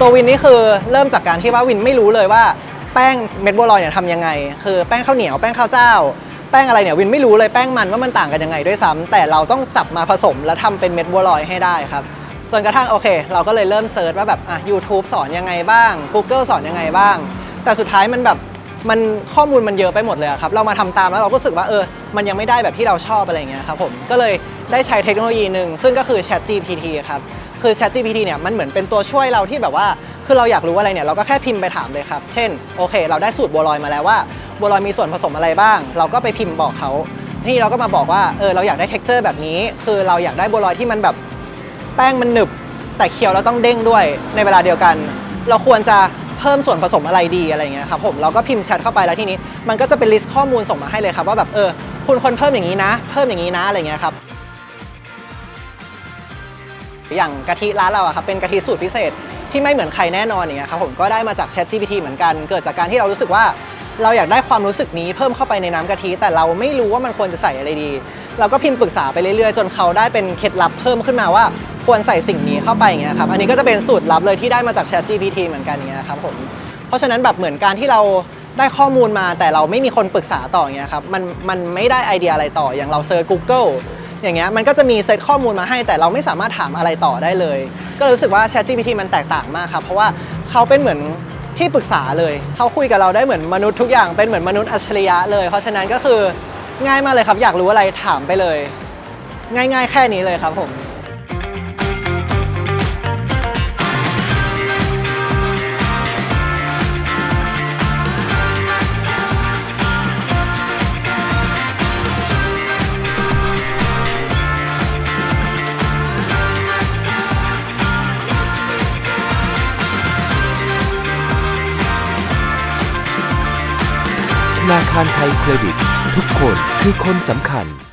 ตัววินนี่คือเริ่มจากการที่ว่าวินไม่รู้เลยว่าแป้งเม็ดบัวลอยเนี่ยทำยังไง คือแป้งข้าวเหนียวแป้งข้าวเจ้า แป้งอะไรเนี่ยวินไม่รู้เลยแป้งมันว่ามันต่างกันยังไงด้วยซ้ำแต่เราต้องจับมาผสมแล้วทำเป็นเม็ดบัวลอยให้ได้ครับจนกระทั่งโอเค เราก็เลยเริ่มเซิร์ชว่าแบบอะ YouTube สอนยังไงบ้าง Google สอนยังไงบ้าง แต่สุดท้ายมันแบบมันข้อมูลมันเยอะไปหมดเลยครับ เรามาทำตามแล้วเราก็รู้สึกว่าเออ มันยังไม่ได้แบบที่เราชอบอะไรอย่างเงี้ยครับผม ก็เลยได้ใช้เทคโนโลยีหนึ่งซึ่งก็คือ Chat GPT ครับ คือ Chat GPT เนี่ยมันเหมือนเป็นตัวช่วยเราที่แบบว่า คือเราอยากรู้อะไรเนี่ยเราก็แค่พิมพ์ไปถามเลยครับ เช่นโอเค เราได้สูตรบัวลอยมาแล้วว่าบัวลอยมีส่วนผสมอะไรบ้าง เราก็ไปพิมพ์บอกเขาทีนี้เราก็มาบอกว่าเออเราอยากได้ texture แบบนี้ คือเราอยากได้บัวลอยที่มันแบบแป้งมันหนึบ แต่เคี้ยวแล้วต้องเด้งด้วยในเวลาเดียวกัน เราควรจะเพิ่มส่วนผสมอะไรดีอะไรเงี้ยครับผมเราก็พิมพ์แชทเข้าไปแล้วทีนี้ มันก็จะเป็นลิสต์ข้อมูลส่งมาให้เลยครับว่าแบบเออคุณควรเพิ่มอย่างนี้นะ เพิ่มอย่างนี้นะอะไรเงี้ยครับ อย่างกะทิร้านเราอะครับเป็นกะทิสูตรพิเศษที่ไม่เหมือนใครแน่นอนอย่างเงี้ยครับผมก็ได้มาจาก Chat GPT เหมือนกัน เกิดจากการที่เรารู้สึกว่าเราอยากได้ความรู้สึกนี้เพิ่มเข้าไปในน้ำกะทิแต่เราไม่รู้ว่ามันควรจะใส่อะไรดี เราก็พิมพ์ปรึกษาไปเรื่อยๆ จนเขาได้เป็นเคล็ดลับเพิ่มขึ้นมาว่าควรใส่สิ่งนี้เข้าไปอย่างเงี้ยครับอันนี้ก็จะเป็นสูตรลับเลยที่ได้มาจาก Chat GPT เหมือนกันอย่างเงี้ยครับผมเพราะฉะนั้นแบบเหมือนการที่เราได้ข้อมูลมาแต่เราไม่มีคนปรึกษาต่ออย่างเงี้ยครับมันมันไม่ได้ไอเดียอะไรต่ออย่างเราเซิร์ช Google อย่างเงี้ยมันก็จะมีเซตข้อมูลมาให้แต่เราไม่สามารถถามอะไรต่อได้เลย ก็รู้สึกว่า Chat GPT มันแตกต่างมากครับ เพราะว่าเขาเป็นเหมือนที่ปรึกษาเลย เขาคุยกับเราได้เหมือนมนุษย์ทุกอย่างเป็นเหมือนมนุษย์อัจฉริยะเลย เพราะฉะนั้นก็คือง่ายมากเลยครับ อยากรู้อะไรถามไปเลย ง่าย ๆ แค่นี้เลยครับผม นาคารไทยเครดิต ทุกคนคือคนสำคัญ